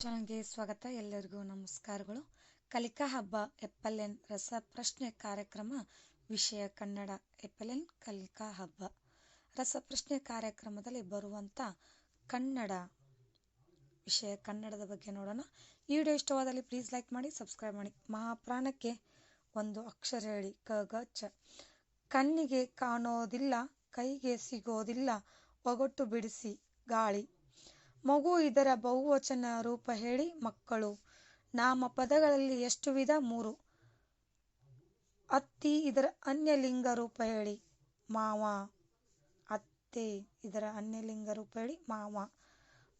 ಚಾನಲ್ಗೆ ಸ್ವಾಗತ. ಎಲ್ಲರಿಗೂ ನಮಸ್ಕಾರಗಳು. ಕಲಿಕಾ ಹಬ್ಬ ಎಪ್ಪಲೆನ್ ರಸಪ್ರಶ್ನೆ ಕಾರ್ಯಕ್ರಮ, ವಿಷಯ ಕನ್ನಡ ಎಪ್ಪಲೆನ್ ಕಲಿಕಾ ಹಬ್ಬ. ರಸಪ್ರಶ್ನೆ ಕಾರ್ಯಕ್ರಮದಲ್ಲಿ ಬರುವಂಥ ಕನ್ನಡ, ವಿಷಯ ಕನ್ನಡದ ಬಗ್ಗೆ ನೋಡೋಣ. ಈ ವಿಡಿಯೋ ಇಷ್ಟವಾದಲ್ಲಿ ಪ್ಲೀಸ್ ಲೈಕ್ ಮಾಡಿ ಸಬ್ಸ್ಕ್ರೈಬ್ ಮಾಡಿ. ಮಹಾಪ್ರಾಣಕ್ಕೆ ಒಂದು ಅಕ್ಷರ ಹೇಳಿ. ಕ, ಗ, ಚ. ಕಣ್ಣಿಗೆ ಕಾಣೋದಿಲ್ಲ, ಕೈಗೆ ಸಿಗೋದಿಲ್ಲ ಒಗಟ್ಟು ಬಿಡಿಸಿ ಗಾಳಿ. ಮಗು ಇದರ ಬಹುವಚನ ರೂಪ ಹೇಳಿ ಮಕ್ಕಳು. ನಾಮ ಪದಗಳಲ್ಲಿ ಎಷ್ಟು ವಿಧ? ಮೂರು. ಅತ್ತಿ ಇದರ ಅನ್ಯಲಿಂಗ ರೂಪ ಹೇಳಿ ಮಾವ. ಅತ್ತೆ ಇದರ ಅನ್ಯಲಿಂಗ ರೂಪ ಹೇಳಿ ಮಾವ.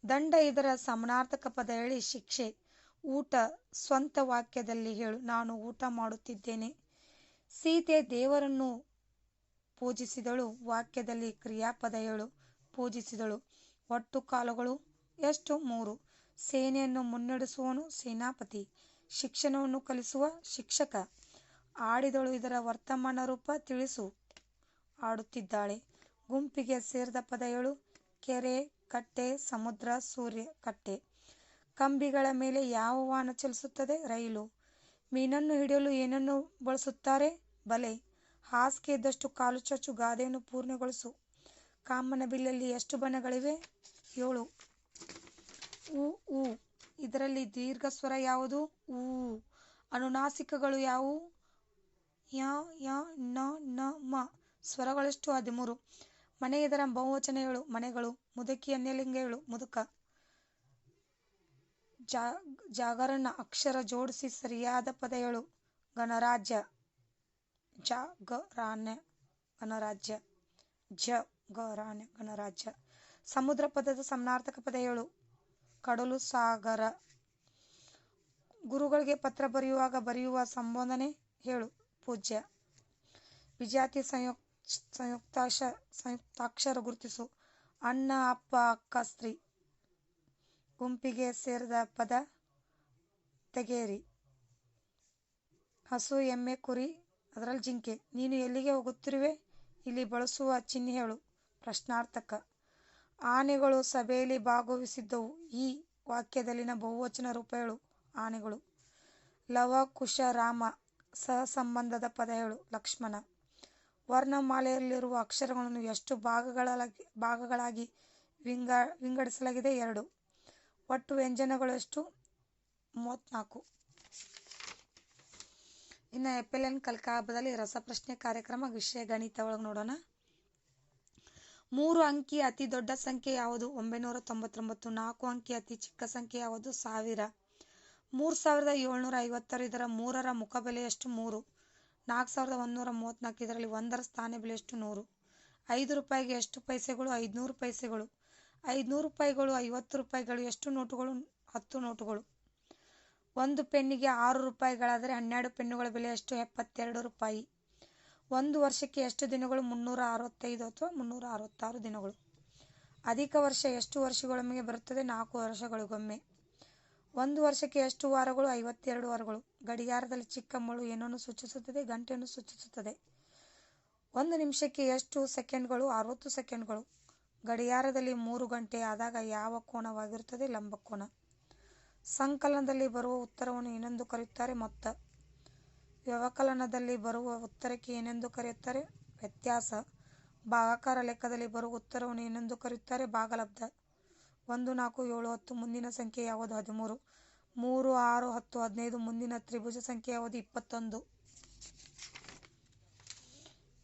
ದಂಡ ಇದರ ಸಮನಾರ್ಥಕ ಪದ ಹೇಳಿ ಶಿಕ್ಷೆ. ಊಟ ಸ್ವಂತ ವಾಕ್ಯದಲ್ಲಿ ಹೇಳು, ನಾನು ಊಟ ಮಾಡುತ್ತಿದ್ದೇನೆ. ಸೀತೆ ದೇವರನ್ನು ಪೂಜಿಸಿದಳು, ವಾಕ್ಯದಲ್ಲಿ ಕ್ರಿಯಾಪದ ಹೇಳು, ಪೂಜಿಸಿದಳು. ಒಟ್ಟು ಕಾಲಗಳು ಎಷ್ಟು? ಮೂರು. ಸೇನೆಯನ್ನು ಮುನ್ನಡೆಸುವನು ಸೇನಾಪತಿ, ಶಿಕ್ಷಣವನ್ನು ಕಲಿಸುವ ಶಿಕ್ಷಕ. ಆಡಿದಳು ಇದರ ವರ್ತಮಾನ ರೂಪ ತಿಳಿಸು. ಆಡುತ್ತಿದ್ದಾಳೆ. ಗುಂಪಿಗೆ ಸೇರಿದ ಪದ ಹೇಳು ಕೆರೆ, ಕಟ್ಟೆ, ಸಮುದ್ರ, ಸೂರ್ಯ, ಕಟ್ಟೆ. ಕಂಬಿಗಳ ಮೇಲೆ ಯಾವ ವಾಹನ ಚಲಿಸುತ್ತದೆ? ರೈಲು. ಮೀನನ್ನು ಹಿಡಿಯಲು ಏನನ್ನು ಬಳಸುತ್ತಾರೆ? ಬಲೆ. ಹಾಸಿಗೆ ಇದ್ದಷ್ಟು ಕಾಲು ಚಚ್ಚು ಗಾದೆಯನ್ನು ಪೂರ್ಣಗೊಳಿಸು. ಕಾಮನಬಿಲ್ಲಲ್ಲಿ ಎಷ್ಟು ಬಣಗಳಿವೆ ಏಳು. ಉ ಉ ಇದರಲ್ಲಿ ದೀರ್ಘ ಸ್ವರ ಯಾವುದು? ಊ. ಅನುನಾಸಿಕಗಳು ಯಾವುವು? ಯ ಯ, ನ ನ, ಮ. ಸ್ವರಗಳೆಷ್ಟು ಹದಿಮೂರು. ಮನೆ ಇದರ ಬಹುವಚನ ಹೇಳು ಮನೆಗಳು. ಮುದುಕಿ ಅನ್ಯಲಿಂಗ ಹೇಳು ಮುದುಕ. ಜಾ, ಜಾಗರಣ, ಅಕ್ಷರ ಜೋಡಿಸಿ ಸರಿಯಾದ ಪದಗಳು. ಗಣರಾಜ್ಯ. ಜ ಗ ರಾನ್ಯ ಗಣರಾಜ್ಯ. ಜ ಗ ರಾಣೆ ಗಣರಾಜ್ಯ. ಸಮುದ್ರ ಪದದ ಸಮನಾರ್ಥಕ ಪದಗಳು. ಕಡಲು ಸಾಗರ. ಗುರುಗಳಿಗೆ ಪತ್ರ ಬರೆಯುವಾಗ ಬರೆಯುವ ಸಂಬೋಧನೆ ಹೇಳು. ಪೂಜ್ಯ. ವಿಜಾತಿ ಸಂಯುಕ್ ಸಂಯುಕ್ತಾಕ್ಷ ಸಂಯುಕ್ತಾಕ್ಷರ ಗುರುತಿಸು. ಅಣ್ಣ, ಅಪ್ಪ, ಅಕ್ಕ, ಸ್ತ್ರೀ. ಗುಂಪಿಗೆ ಸೇರಿದ ಪದ ತೆಗೇರಿ ಹಸು, ಎಮ್ಮೆ, ಕುರಿ, ಅದರಲ್ಲಿ ಜಿಂಕೆ. ನೀನು ಎಲ್ಲಿಗೆ ಹೋಗುತ್ತಿರುವೆ? ಇಲ್ಲಿ ಬಳಸುವ ಚಿಹ್ನೆ ಹೇಳು. ಪ್ರಶ್ನಾರ್ಥಕ. ಆನೆಗಳು ಸಭೆಯಲ್ಲಿ ಭಾಗವಹಿಸಿದ್ದವು. ಈ ವಾಕ್ಯದಲ್ಲಿನ ಬಹುವಚನ ರೂಪಗಳು ಆನೆಗಳು. ಲವ, ಕುಶ, ರಾಮ, ಸಹಸಂಬಂಧದ ಪದ ಹೇಳು. ಲಕ್ಷ್ಮಣ. ವರ್ಣಮಾಲೆಯಲ್ಲಿರುವ ಅಕ್ಷರಗಳನ್ನು ಎಷ್ಟು ಭಾಗಗಳಾಗಿ ಭಾಗಗಳಾಗಿ ವಿಂಗ ವಿಂಗಡಿಸಲಾಗಿದೆ? ಎರಡು. ಒಟ್ಟು ವ್ಯಂಜನಗಳು ಎಷ್ಟು? ಮೂವತ್ತ್ನಾಲ್ಕು. ಇನ್ನು ಎಪ್ಪೆಲೆನ್ ಕಲಿಕಾ ಹಬ್ಬದಲ್ಲಿ ರಸಪ್ರಶ್ನೆ ಕಾರ್ಯಕ್ರಮ ವಿಷಯ ಗಣಿತ ಒಳಗೆ ನೋಡೋಣ. ಮೂರು ಅಂಕಿ ಅತಿ ದೊಡ್ಡ ಸಂಖ್ಯೆ ಯಾವುದು? ಒಂಬೈನೂರ ತೊಂಬತ್ತೊಂಬತ್ತು ನಾಲ್ಕು ಅಂಕಿ ಅತಿ ಚಿಕ್ಕ ಸಂಖ್ಯೆ ಯಾವುದು? ಸಾವಿರ. ಮೂರು ಸಾವಿರದ ಏಳ್ನೂರ ಐವತ್ತರ ಇದರ ಮೂರರ ಮುಖಬೆಲೆಯಷ್ಟು ಮೂರು. ನಾಲ್ಕು ಸಾವಿರದ ಒಂದುನೂರ ಮೂವತ್ತ್ನಾಲ್ಕು ಇದರಲ್ಲಿ ಒಂದರ ಸ್ಥಾನ ಬೆಲೆ ಎಷ್ಟು? ನೂರು. ಐದು ರೂಪಾಯಿಗೆ ಎಷ್ಟು ಪೈಸೆಗಳು? ಐದುನೂರು ಪೈಸೆಗಳು. ಐದುನೂರು ರೂಪಾಯಿಗಳು, ಐವತ್ತು ರೂಪಾಯಿಗಳು, ಎಷ್ಟು ನೋಟುಗಳು? ಹತ್ತು ನೋಟುಗಳು. ಒಂದು ಪೆನ್ನಿಗೆ ಆರು ರೂಪಾಯಿಗಳಾದರೆ ಹನ್ನೆರಡು ಪೆನ್ನುಗಳ ಬೆಲೆ ಎಷ್ಟು? ಎಪ್ಪತ್ತೆರಡು ರೂಪಾಯಿ. ಒಂದು ವರ್ಷಕ್ಕೆ ಎಷ್ಟು ದಿನಗಳು? ಮುನ್ನೂರ ಅರವತ್ತೈದು ಅಥವಾ ಮುನ್ನೂರ ಅರವತ್ತಾರು ದಿನಗಳು. ಅಧಿಕ ವರ್ಷ ಎಷ್ಟು ವರ್ಷಗಳೊಮ್ಮೆಗೆ ಬರುತ್ತದೆ? ನಾಲ್ಕು ವರ್ಷಗಳಿಗೊಮ್ಮೆ. ಒಂದು ವರ್ಷಕ್ಕೆ ಎಷ್ಟು ವಾರಗಳು? ಐವತ್ತೆರಡು ವಾರಗಳು. ಗಡಿಯಾರದಲ್ಲಿ ಚಿಕ್ಕ ಮಳು ಏನನ್ನು ಸೂಚಿಸುತ್ತದೆ? ಗಂಟೆಯನ್ನು ಸೂಚಿಸುತ್ತದೆ. ಒಂದು ನಿಮಿಷಕ್ಕೆ ಎಷ್ಟು ಸೆಕೆಂಡ್ಗಳು? ಅರವತ್ತು ಸೆಕೆಂಡ್ಗಳು. ಗಡಿಯಾರದಲ್ಲಿ ಮೂರು ಗಂಟೆ ಆದಾಗ ಯಾವ ಕೋಣವಾಗಿರುತ್ತದೆ ಲಂಬ ಕೋಣ ಸಂಕಲನದಲ್ಲಿ ಬರುವ ಉತ್ತರವನ್ನು ಇನ್ನೊಂದು ಕರೆಯುತ್ತಾರೆ, ಮೊತ್ತ. ವ್ಯವಕಲನದಲ್ಲಿ ಬರುವ ಉತ್ತರಕ್ಕೆ ಏನೆಂದು ಕರೆಯುತ್ತಾರೆ? ವ್ಯತ್ಯಾಸ. ಭಾಗಾಕಾರ ಲೆಕ್ಕದಲ್ಲಿ ಬರುವ ಉತ್ತರವನ್ನು ಏನೆಂದು ಕರೆಯುತ್ತಾರೆ? ಭಾಗಲಬ್ಧ. ಒಂದು, ನಾಲ್ಕು, ಏಳು, ಹತ್ತು, ಮುಂದಿನ ಸಂಖ್ಯೆ ಯಾವುದು? ಹದಿಮೂರು. ಮೂರು, ಆರು, ಹತ್ತು, ಹದಿನೈದು, ಮುಂದಿನ ತ್ರಿಭುಜ ಸಂಖ್ಯೆ ಯಾವುದು? ಇಪ್ಪತ್ತೊಂದು.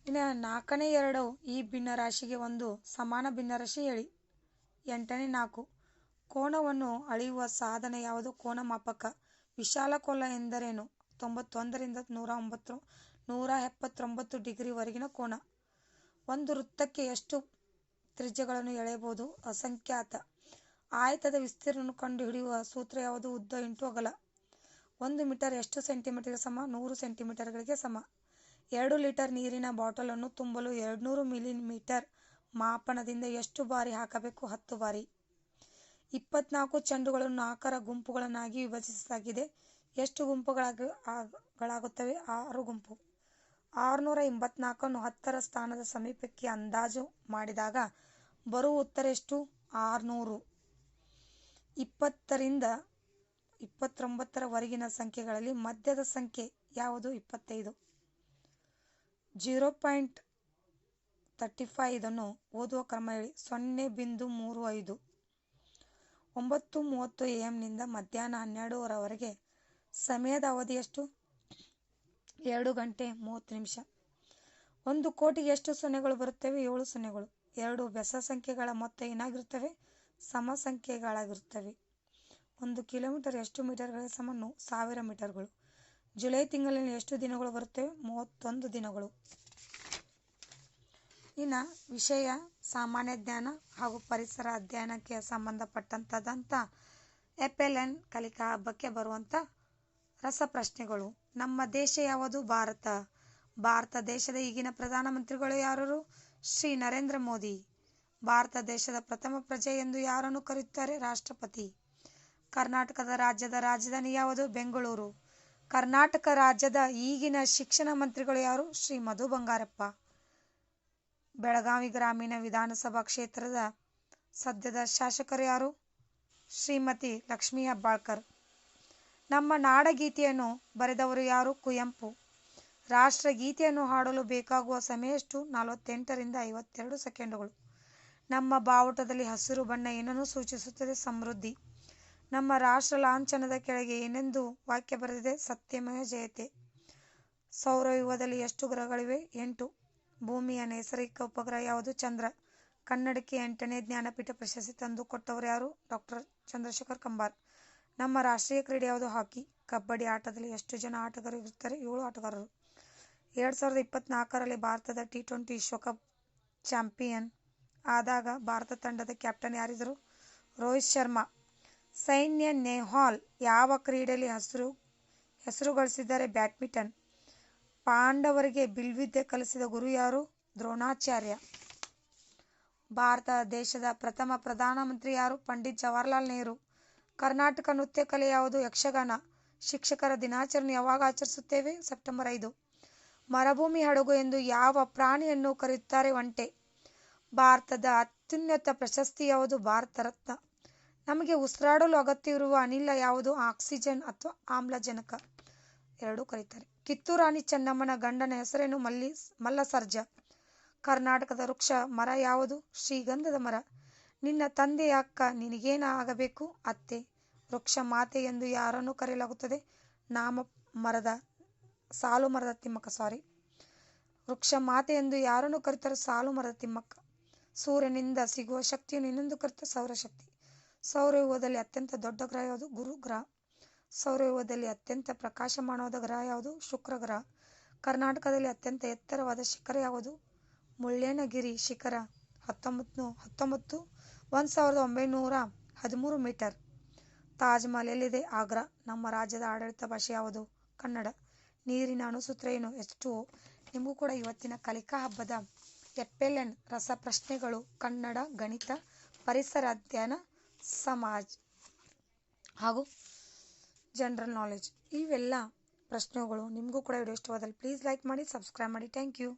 ಇನ್ನು ನಾಲ್ಕನೇ ಎರಡು ಈ ಭಿನ್ನರಾಶಿಗೆ ಒಂದು ಸಮಾನ ಭಿನ್ನರಾಶಿ ಹೇಳಿ. ಎಂಟನೇ ನಾಲ್ಕು. ಕೋಣವನ್ನು ಅಳೆಯುವ ಸಾಧನ ಯಾವುದು? ಕೋನ ಮಾಪಕ. ವಿಶಾಲ ಕೋಲ ಎಂದರೇನು? ತೊಂಬತ್ತೊಂದರಿಂದ ನೂರ ಒಂಬತ್ತು ನೂರ ಎಪ್ಪತ್ತೊಂಬತ್ತು ಡಿಗ್ರಿವರೆಗಿನ ಕೋನ. ಒಂದು ವೃತ್ತಕ್ಕೆ ಎಷ್ಟು ತ್ರಿಜ್ಯಗಳನ್ನು ಎಳೆಯಬಹುದು? ಅಸಂಖ್ಯಾತ. ಆಯತದ ವಿಸ್ತೀರ್ಣವನ್ನು ಕಂಡುಹಿಡಿಯುವ ಸೂತ್ರ ಯಾವುದು? ಉದ್ದ ಇಂಟು ಅಗಲ. ಒಂದು ಮೀಟರ್ ಎಷ್ಟು ಸೆಂಟಿಮೀಟರ್ಗೆ ಸಮ? ನೂರು ಸೆಂಟಿಮೀಟರ್ಗಳಿಗೆ ಸಮ. ಎರಡು ಲೀಟರ್ ನೀರಿನ ಬಾಟಲನ್ನು ತುಂಬಲು ಎರಡುನೂರು ಮಿಲಿಮೀಟರ್ ಮಾಪನದಿಂದ ಎಷ್ಟು ಬಾರಿ ಹಾಕಬೇಕು? ಹತ್ತು ಬಾರಿ. ಇಪ್ಪತ್ನಾಲ್ಕು ಚೆಂಡುಗಳನ್ನು ಆಕಾರ ಗುಂಪುಗಳನ್ನಾಗಿ ವಿಭಜಿಸಲಾಗಿದೆ. ಎಷ್ಟು ಗುಂಪುಗಳಾಗುತ್ತವೆ ಗಳಾಗುತ್ತವೆ ಆರು ಗುಂಪು. ಆರುನೂರ ಎಂಬತ್ನಾಲ್ಕನ್ನು ಹತ್ತರ ಸ್ಥಾನದ ಸಮೀಪಕ್ಕೆ ಅಂದಾಜು ಮಾಡಿದಾಗ ಬರುವ ಉತ್ತರ ಎಷ್ಟು? ಆರುನೂರು. ಇಪ್ಪತ್ತರಿಂದ ಇಪ್ಪತ್ತೊಂಬತ್ತರವರೆಗಿನ ಸಂಖ್ಯೆಗಳಲ್ಲಿ ಮಧ್ಯದ ಸಂಖ್ಯೆ ಯಾವುದು? ಇಪ್ಪತ್ತೈದು. ಜೀರೋ ಪಾಯಿಂಟ್ ತರ್ಟಿ ಫೈವ್ ಇದನ್ನು ಓದುವ ಕ್ರಮ ಹೇಳಿ ಸೊನ್ನೆ ಬಿಂದು ಮೂರು ಐದು. ಒಂಬತ್ತು ಮೂವತ್ತು ಎ ಎಂನಿಂದ ಮಧ್ಯಾಹ್ನ ಹನ್ನೆರಡುವರೆವರೆಗೆ ಸಮಯದ ಅವಧಿ ಎಷ್ಟು? ಎರಡು ಗಂಟೆ ಮೂವತ್ತು ನಿಮಿಷ. ಒಂದು ಕೋಟಿಗೆ ಎಷ್ಟು ಸೊನ್ನೆಗಳು ಬರುತ್ತವೆ? ಏಳು ಸೊನ್ನೆಗಳು. ಎರಡು ಬೆಸ ಸಂಖ್ಯೆಗಳ ಮೊತ್ತ ಏನಾಗಿರುತ್ತವೆ? ಸಮ ಸಂಖ್ಯೆಗಳಾಗಿರುತ್ತವೆ. ಒಂದು ಕಿಲೋಮೀಟರ್ ಎಷ್ಟು ಮೀಟರ್ಗಳ ಸಮ? ನು- ಸಾವಿರ ಮೀಟರ್ಗಳು. ಜುಲೈ ತಿಂಗಳಲ್ಲಿ ಎಷ್ಟು ದಿನಗಳು ಬರುತ್ತವೆ? ಮೂವತ್ತೊಂದು ದಿನಗಳು. ಇನ್ನು ವಿಷಯ, ಸಾಮಾನ್ಯ ಜ್ಞಾನ ಹಾಗೂ ಪರಿಸರ ಅಧ್ಯಯನಕ್ಕೆ ಸಂಬಂಧಪಟ್ಟಂಥದ್ದಂಥ ಎನ್ ಕಲಿಕಾ ಹಬ್ಬಕ್ಕೆ ಬರುವಂಥ ರಸಪ್ರಶ್ನೆಗಳು. ನಮ್ಮ ದೇಶ ಯಾವುದು? ಭಾರತ. ಭಾರತ ದೇಶದ ಈಗಿನ ಪ್ರಧಾನಮಂತ್ರಿಗಳು ಯಾರು? ಶ್ರೀ ನರೇಂದ್ರ ಮೋದಿ. ಭಾರತ ದೇಶದ ಪ್ರಥಮ ಪ್ರಜೆ ಎಂದು ಯಾರನ್ನು ಕರೆಯುತ್ತಾರೆ? ರಾಷ್ಟ್ರಪತಿ. ಕರ್ನಾಟಕದ ರಾಜ್ಯದ ರಾಜಧಾನಿ ಯಾವುದು? ಬೆಂಗಳೂರು. ಕರ್ನಾಟಕ ರಾಜ್ಯದ ಈಗಿನ ಶಿಕ್ಷಣ ಮಂತ್ರಿಗಳು ಯಾರು? ಶ್ರೀ ಮಧು ಬಂಗಾರಪ್ಪ. ಬೆಳಗಾವಿ ಗ್ರಾಮೀಣ ವಿಧಾನಸಭಾ ಕ್ಷೇತ್ರದ ಸದ್ಯದ ಶಾಸಕರು ಯಾರು? ಶ್ರೀಮತಿ ಲಕ್ಷ್ಮೀ ಹೆಬ್ಬಾಳ್ಕರ್. ನಮ್ಮ ನಾಡಗೀತೆಯನ್ನು ಬರೆದವರು ಯಾರು? ಕುವೆಂಪು. ರಾಷ್ಟ್ರಗೀತೆಯನ್ನು ಹಾಡಲು ಬೇಕಾಗುವ ಸಮಯ ಎಷ್ಟು ನಲವತ್ತೆಂಟರಿಂದ ಐವತ್ತೆರಡು ಸೆಕೆಂಡುಗಳು. ನಮ್ಮ ಬಾವುಟದಲ್ಲಿ ಹಸಿರು ಬಣ್ಣ ಏನನ್ನು ಸೂಚಿಸುತ್ತದೆ? ಸಮೃದ್ಧಿ. ನಮ್ಮ ರಾಷ್ಟ್ರ ಲಾಂಛನದ ಕೆಳಗೆ ಏನೆಂದು ವಾಕ್ಯ ಬರೆದಿದೆ? ಸತ್ಯಮಯ ಜಯತೆ. ಸೌರವ್ಯೂಹದಲ್ಲಿ ಎಷ್ಟು ಗ್ರಹಗಳಿವೆ? ಎಂಟು. ಭೂಮಿಯ ನೈಸರ್ಗಿಕ ಉಪಗ್ರಹ ಯಾವುದು? ಚಂದ್ರ. ಕನ್ನಡಕ್ಕೆ ಎಂಟನೇ ಜ್ಞಾನಪೀಠ ಪ್ರಶಸ್ತಿ ತಂದುಕೊಟ್ಟವರು ಯಾರು? ಡಾಕ್ಟರ್ ಚಂದ್ರಶೇಖರ್ ಕಂಬಾರ್. ನಮ್ಮ ರಾಷ್ಟ್ರೀಯ ಕ್ರೀಡೆ ಯಾವುದು? ಹಾಕಿ ಕಬಡ್ಡಿ ಆಟದಲ್ಲಿ ಎಷ್ಟು ಜನ ಆಟಗಾರರು ಇರುತ್ತಾರೆ ಏಳು ಆಟಗಾರರು. ಎರಡು ಸಾವಿರದ ಇಪ್ಪತ್ನಾಲ್ಕರಲ್ಲಿ ಭಾರತದ ಟಿ ಟ್ವೆಂಟಿ ವಿಶ್ವಕಪ್ ಚಾಂಪಿಯನ್ ಆದಾಗ ಭಾರತ ತಂಡದ ಕ್ಯಾಪ್ಟನ್ ಯಾರಿದ್ದರು? ರೋಹಿತ್ ಶರ್ಮಾ. ಸೈನ್ಯ ನೆಹ್ವಾಲ್ ಯಾವ ಕ್ರೀಡೆಯಲ್ಲಿ ಹೆಸರು ಹೆಸರು ಗಳಿಸಿದ್ದಾರೆ ಬ್ಯಾಡ್ಮಿಂಟನ್. ಪಾಂಡವರಿಗೆ ಬಿಲ್ವಿದ್ಯೆ ಕಲಿಸಿದ ಗುರು ಯಾರು? ದ್ರೋಣಾಚಾರ್ಯ. ಭಾರತ ದೇಶದ ಪ್ರಥಮ ಪ್ರಧಾನಮಂತ್ರಿ ಯಾರು? ಪಂಡಿತ್ ಜವಾಹರ್ಲಾಲ್ ನೆಹರು. ಕರ್ನಾಟಕ ನೃತ್ಯ ಕಲೆ ಯಾವುದು ಯಕ್ಷಗಾನ. ಶಿಕ್ಷಕರ ದಿನಾಚರಣೆ ಯಾವಾಗ ಆಚರಿಸುತ್ತೇವೆ? ಸೆಪ್ಟೆಂಬರ್ ಐದು. ಮರಭೂಮಿ ಹಡಗು ಎಂದು ಯಾವ ಪ್ರಾಣಿಯನ್ನು ಕರೆಯುತ್ತಾರೆ? ಒಂಟೆ. ಭಾರತದ ಅತ್ಯುನ್ನತ ಪ್ರಶಸ್ತಿ ಯಾವುದು? ಭಾರತ ರತ್ನ. ನಮಗೆ ಉಸಿರಾಡಲು ಅಗತ್ಯವಿರುವ ಅನಿಲ ಯಾವುದು? ಆಕ್ಸಿಜನ್ ಅಥವಾ ಆಮ್ಲಜನಕ. ಎರಡೂ ಕರೀತಾರೆ. ಕಿತ್ತೂರಾಣಿ ಚೆನ್ನಮ್ಮನ ಗಂಡನ ಹೆಸರೇನು? ಮಲ್ಲಿ, ಮಲ್ಲಸರ್ಜ. ಕರ್ನಾಟಕದ ವೃಕ್ಷ ಮರ ಯಾವುದು? ಶ್ರೀಗಂಧದ ಮರ. ನಿನ್ನ ತಂದೆಯ ಅಕ್ಕ, ನಿನಗೇನ ಆಗಬೇಕು? ಅತ್ತೆ, ವೃಕ್ಷ ಮಾತೆ ಎಂದು ಯಾರನ್ನು ಕರೆಯಲಾಗುತ್ತದೆ? ನಾಮ ಮರದ, ಸಾಲು ಮರದ ತಿಮ್ಮಕ್ಕ ಸಾರಿ ವೃಕ್ಷ ಮಾತೆ ಎಂದು ಯಾರನ್ನು ಕರೀತಾರೆ? ಸಾಲು ಮರದ ತಿಮ್ಮಕ್ಕ. ಸೂರ್ಯನಿಂದ ಸಿಗುವ ಶಕ್ತಿಯನ್ನು ಇನ್ನೊಂದು ಕರೀತಾರೆ ಸೌರಶಕ್ತಿ ಸೌರವ್ಯೂಹದಲ್ಲಿ ಅತ್ಯಂತ ದೊಡ್ಡ ಗ್ರಹ ಯಾವುದು? ಗುರು ಗ್ರಹ. ಸೌರವ್ಯೂಹದಲ್ಲಿ ಅತ್ಯಂತ ಪ್ರಕಾಶಮಾನವಾದ ಗ್ರಹ ಯಾವುದು? ಶುಕ್ರ ಗ್ರಹ. ಕರ್ನಾಟಕದಲ್ಲಿ ಅತ್ಯಂತ ಎತ್ತರವಾದ ಶಿಖರ ಯಾವುದು? ಮುಳ್ಳೇನಗಿರಿ ಶಿಖರ ಹತ್ತೊಂಬತ್ತು ಹತ್ತೊಂಬತ್ತು ಒಂದು ಸಾವಿರದ ಒಂಬೈನೂರ ಹದಿಮೂರು ಮೀಟರ್. ತಾಜ್ ಮಹಲ್ ಎಲ್ಲಿದೆ ಆಗ್ರಾ, ನಮ್ಮ ರಾಜ್ಯದ ಆಡಳಿತ ಭಾಷೆ ಯಾವುದು? ಕನ್ನಡ. ನೀರಿನ ಅಣುಸೂತ್ರ ಏನು? ಎಷ್ಟು. ನಿಮಗೂ ಕೂಡ ಇವತ್ತಿನ ಕಲಿಕಾ ಹಬ್ಬದ ಎಫ್ ಎಲ್ ಎನ್ ರಸಪ್ರಶ್ನೆಗಳು ಕನ್ನಡ, ಗಣಿತ, ಪರಿಸರ ಅಧ್ಯಯನ, ಸಮಾಜ ಹಾಗೂ ಜನರಲ್ ನಾಲೆಜ್ ಇವೆಲ್ಲ ಪ್ರಶ್ನೆಗಳು. ನಿಮಗೂ ಕೂಡ ವಿಡಿಯೋ ಇಷ್ಟವಾದಲ್ಲಿ ಪ್ಲೀಸ್ ಲೈಕ್ ಮಾಡಿ ಸಬ್ಸ್ಕ್ರೈಬ್ ಮಾಡಿ. Thank you